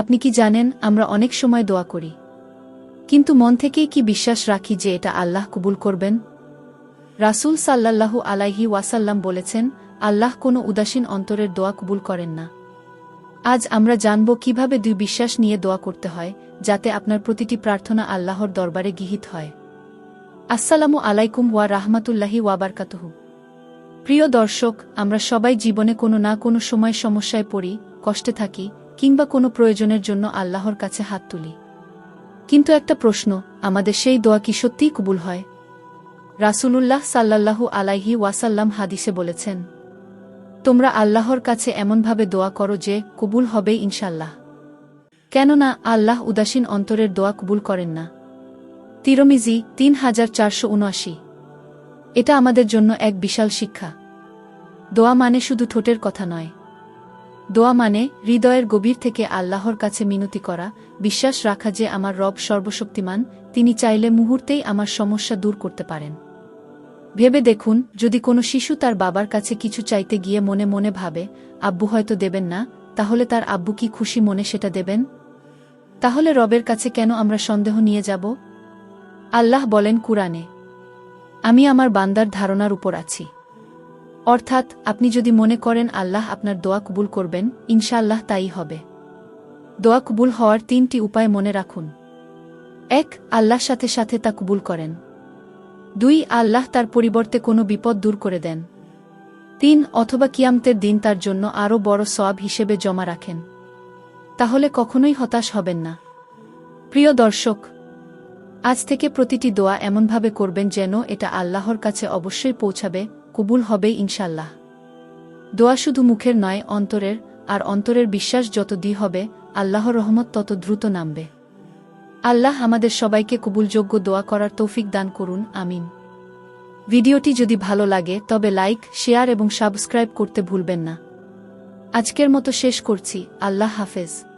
আপনি কি জানেন, আমরা অনেক সময় দোয়া করি। কিন্তু মন থেকেই কি বিশ্বাস রাখি যে এটা আল্লাহ কবুল করবেন? রাসূল সাল্লাল্লাহু আলাইহি ওয়াসাল্লাম বলেছেন, আল্লাহ কোনো উদাসীন অন্তরের দোয়া কবুল করেন না। আজ আমরা জানব কীভাবে দুই বিশ্বাস নিয়ে দোয়া করতে হয়, যাতে আপনার প্রতিটি প্রার্থনা আল্লাহর দরবারে গৃহীত হয়। আসসালামু আলাইকুম ওয়া রাহমাতুল্লাহি ওয়াবারকাতুহু প্রিয় দর্শক, আমরা সবাই জীবনে কোনো না কোনো সময় সমস্যায় পড়ি, কষ্টে থাকি কিংবা কোনো প্রয়োজনের জন্য আল্লাহর কাছে হাত তুলি। কিন্তু একটা প্রশ্ন, আমাদের সেই দোয়া কি সত্যিই কবুল হয়? রাসূলুল্লাহ সাল্লাল্লাহু আলাইহি ওয়াসাল্লাম হাদিসে বলেছেন, তোমরা আল্লাহর কাছে এমনভাবে দোয়া করো যে, কবুল হবে ইনশাল্লাহ কেননা আল্লাহ উদাসীন অন্তরের দোয়া কবুল করেন না। তিরমিজি তিন হাজার চারশো উনআশি। এটা আমাদের জন্য এক বিশাল শিক্ষা। দোয়া মানে শুধু ঠোঁটের কথা নয়। দোয়া মানে হৃদয়ের গভীর থেকে আল্লাহর কাছে মিনতি করা, বিশ্বাস রাখা যে আমার রব সর্বশক্তিমান, তিনি চাইলে মুহূর্তেই আমার সমস্যা দূর করতে পারেন। ভেবে দেখুন, যদি কোনো শিশু তার বাবার কাছে কিছু চাইতে গিয়ে মনে মনে ভাবে, আব্বু হয়তো দেবেন না, তাহলে তার আব্বু কি খুশি মনে সেটা দেবেন? তাহলে রবের কাছে কেন আমরা সন্দেহ নিয়ে যাব? আল্লাহ বলেন কুরআনে, আমি আমার বান্দার ধারণার উপর আছি। অর্থাৎ, আপনি যদি মনে করেন আল্লাহ আপনার দোয়া কবুল করবেন, ইনশাআল্লাহ তাই হবে। দোয়া কবুল হওয়ার তিনটি উপায় মনে রাখুন। এক আল্লাহ সাথে সাথে তা কবুল করেন। দুই, আল্লাহ তার পরিবর্তে কোনো বিপদ দূর করে দেন। তিন, অথবা কিয়ামতের দিন তার জন্য আরও বড় সওয়াব হিসেবে জমা রাখেন। তাহলে কখনোই হতাশ হবেন না। প্রিয় দর্শক, আজ থেকে প্রতিটি দোয়া এমনভাবে করবেন যেন এটা আল্লাহর কাছে অবশ্যই পৌঁছাবে কবুল হবে ইনশাল্লাহ। দোয়া শুধু মুখের নয়, অন্তরের, আর অন্তরের বিশ্বাস যত দি হবে, আল্লাহর রহমত তত দ্রুত নামবে। আল্লাহ আমাদের সবাইকে কবুলযোগ্য দোয়া করার তৌফিক দান করুন, আমিন। ভিডিওটি যদি ভালো লাগে, তবে লাইক, শেয়ার এবং সাবস্ক্রাইব করতে ভুলবেন না। আজকের মতো শেষ করছি, আল্লাহ হাফেজ।